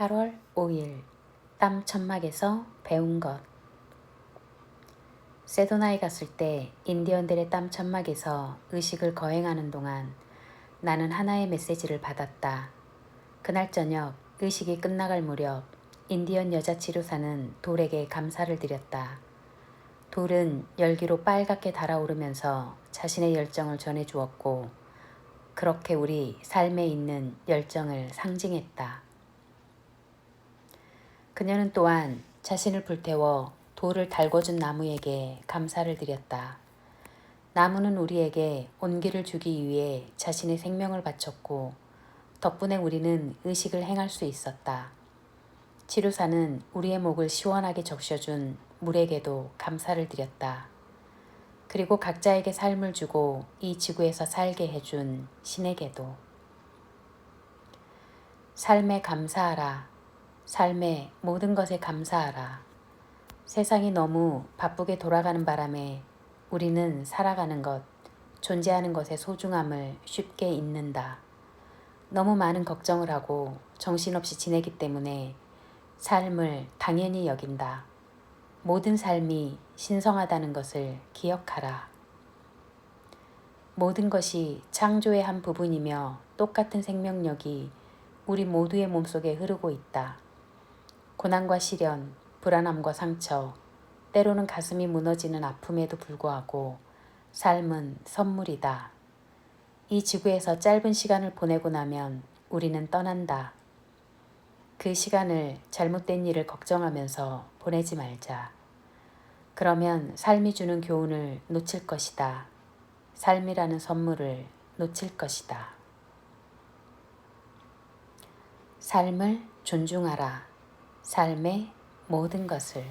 8월 5일 땀 천막에서 배운 것 세도나에 갔을 때 인디언들의 땀 천막에서 의식을 거행하는 동안 나는 하나의 메시지를 받았다. 그날 저녁 의식이 끝나갈 무렵 인디언 여자 치료사는 돌에게 감사를 드렸다. 돌은 열기로 빨갛게 달아오르면서 자신의 열정을 전해주었고 그렇게 우리 삶에 있는 열정을 상징했다. 그녀는 또한 자신을 불태워 돌을 달궈준 나무에게 감사를 드렸다. 나무는 우리에게 온기를 주기 위해 자신의 생명을 바쳤고 덕분에 우리는 의식을 행할 수 있었다. 치료사는 우리의 목을 시원하게 적셔준 물에게도 감사를 드렸다. 그리고 각자에게 삶을 주고 이 지구에서 살게 해준 신에게도. 삶에 감사하라. 삶의 모든 것에 감사하라. 세상이 너무 바쁘게 돌아가는 바람에 우리는 살아가는 것, 존재하는 것의 소중함을 쉽게 잊는다. 너무 많은 걱정을 하고 정신없이 지내기 때문에 삶을 당연히 여긴다. 모든 삶이 신성하다는 것을 기억하라. 모든 것이 창조의 한 부분이며 똑같은 생명력이 우리 모두의 몸속에 흐르고 있다. 고난과 시련, 불안함과 상처, 때로는 가슴이 무너지는 아픔에도 불구하고 삶은 선물이다. 이 지구에서 짧은 시간을 보내고 나면 우리는 떠난다. 그 시간을 잘못된 일을 걱정하면서 보내지 말자. 그러면 삶이 주는 교훈을 놓칠 것이다. 삶이라는 선물을 놓칠 것이다. 삶을 존중하라. 삶의 모든 것을.